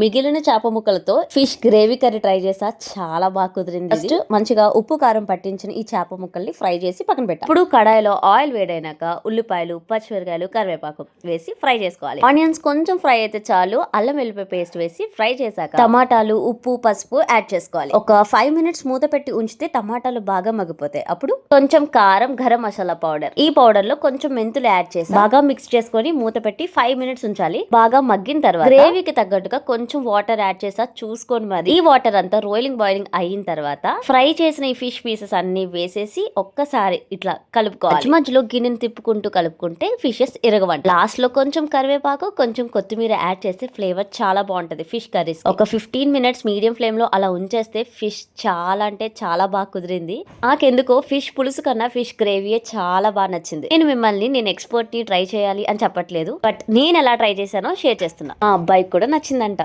మిగిలిన చేప ముక్కలతో ఫిష్ గ్రేవీ కర్రీ ట్రై చేసా. చాలా బాగా కుదిరింది ఫస్ట్ మంచిగా ఉప్పు కారం పట్టించిన ఈ చేప ముక్కల్ని ఫ్రై చేసి పక్కన పెట్టాలి ఇప్పుడు కడాయిలో ఆయిల్ వేడైనాక ఉల్లిపాయలు పచ్చిమిరకాయలు కరివేపాకు వేసి ఫ్రై చేసుకోవాలి. ఆనియన్స్ కొంచెం ఫ్రై అయితే చాలు. అల్లం వెల్లిపాయ పేస్ట్ వేసి ఫ్రై చేశాక టమాటాలు ఉప్పు పసుపు యాడ్ చేసుకోవాలి. ఒక ఫైవ్ మినిట్స్ మూత పెట్టి ఉంచితే టమాటాలు బాగా మగ్గిపోతాయి. అప్పుడు కొంచెం కారం గరం మసాలా పౌడర్. ఈ పౌడర్లో కొంచెం మెంతులు యాడ్ చేసి. బాగా మిక్స్ చేసుకొని మూత పెట్టి ఫైవ్ మినిట్స్ ఉంచాలి. బాగా మగ్గిన తర్వాత గ్రేవీకి తగ్గట్టుగా కొంచెం కొంచెం వాటర్ యాడ్ చేసా చూసుకొని మరి. ఈ వాటర్ అంతా రోయిలింగ్ బాయిలింగ్ అయిన తర్వాత ఫ్రై చేసిన ఈ ఫిష్ పీసెస్ అన్ని వేసేసి ఒక్కసారి ఇట్లా కలుపుకోవాలి. మధ్యలో గిన్నెని తిప్పుకుంటూ కలుపుకుంటే ఫిషెస్ ఇరగవండి లాస్ట్లో కొంచెం కరివేపాకు కొంచెం కొత్తిమీర యాడ్ చేస్తే ఫ్లేవర్ చాలా బాగుంటది ఫిష్ కర్రీస్ ఒక ఫిఫ్టీన్ మినిట్స్ మీడియం ఫ్లేమ్లో అలా ఉంచేస్తే ఫిష్ చాలా అంటే చాలా బాగా కుదిరింది. నాకెందుకో ఫిష్ పులుసు కన్నా ఫిష్ గ్రేవీయే చాలా బాగా నచ్చింది. నేను మిమ్మల్ని నేను ఎక్స్పర్ట్ని ట్రై చేయాలి అని చెప్పట్లేదు. బట్ నేను ఎలా ట్రై చేశానో షేర్ చేస్తున్నా. ఆ అబ్బాయికి కూడా నచ్చిందంట.